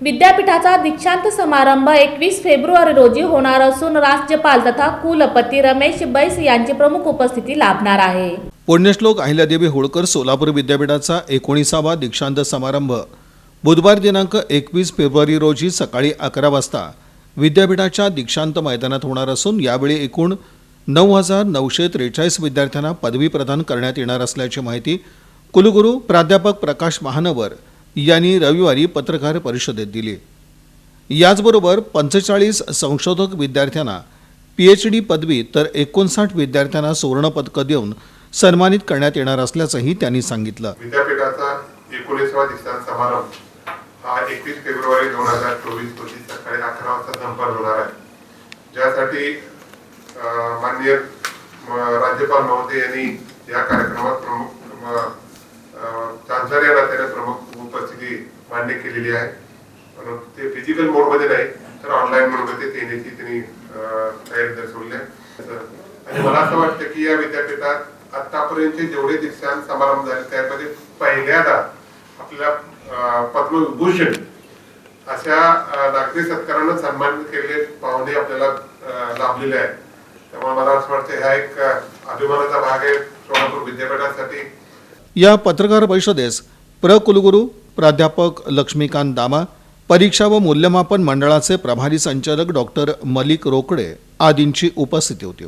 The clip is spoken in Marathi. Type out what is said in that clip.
विद्यापीठाचा दीक्षांत समारंभ एकवीस फेब्रुवारी रोजी होणार असून राज्यपाल तथा कुलपती रमेश बैस यांची प्रमुख उपस्थिती लाभणार आहे. पुण्यश्लोक अहिल्यादेवी होळकर सोलापूर विद्यापीठाचा एकोणीसावा दीक्षांत समारंभ बुधवार दिनांक एकवीस फेब्रुवारी रोजी सकाळी अकरा वाजता विद्यापीठाच्या दीक्षांत मैदानात होणार असून यावेळी एकूण नऊ हजार नऊशे त्रेचाळीस विद्यार्थ्यांना पदवी प्रदान करण्यात येणार असल्याची माहिती कुलगुरू प्राध्यापक प्रकाश महानवर यांनी रविवारी पत्रकार परिषदेत दिली. याचबरोबर पंचेचाळीस संशोधक विद्यार्थ्यांना पीएच डी पदवी तर एकोणसाठ विद्यार्थ्यांना सुवर्णपदकं देऊन सन्मानित करण्यात येणार असल्याचंही त्यांनी सांगितलं. विद्यापीठाचा एकोणीसवा दीक्षांत समारंभ हा एकवीस फेब्रुवारी दोन हजार चोवीस रोजी सकाळी अकरा वाजता संपन्न होणार आहे. ज्यासाठी माननीय राज्यपाल महोदय यांनी या कार्यक्रमात प्रमुख अं, अं, चांसलर या नात्याने प्रमुख उपस्थिती मान्य केलेली आहे. म्हणून ते फिजिकल मोडमध्ये नाही तर ऑनलाईन मोडमध्ये ते येण्याची त्यांनी तयारी दर्शवली आहे. आणि मला असं वाटतं की या विद्यापीठात आतापर्यंतचे जेवढे दीक्षांत समारंभ झाले त्यामध्ये पहिल्यांदा आपल्या पद्मविभूषण अशा नागरी सत्कारानं सन्मानित केलेले पाहुणे आपल्याला लाभलेले आहेत. त्यामुळे मला असं वाटतं हा एक अभिमानाचा भाग आहे सोलापूर विद्यापीठासाठी. या पत्रकार परिषदेस प्र कुलगुरू प्राध्यापक लक्ष्मीकांत दामा परीक्षा व मूल्यमापन मंडळाचे प्रभारी संचालक डॉक्टर मलिक रोकडे आदींची उपस्थिती होती.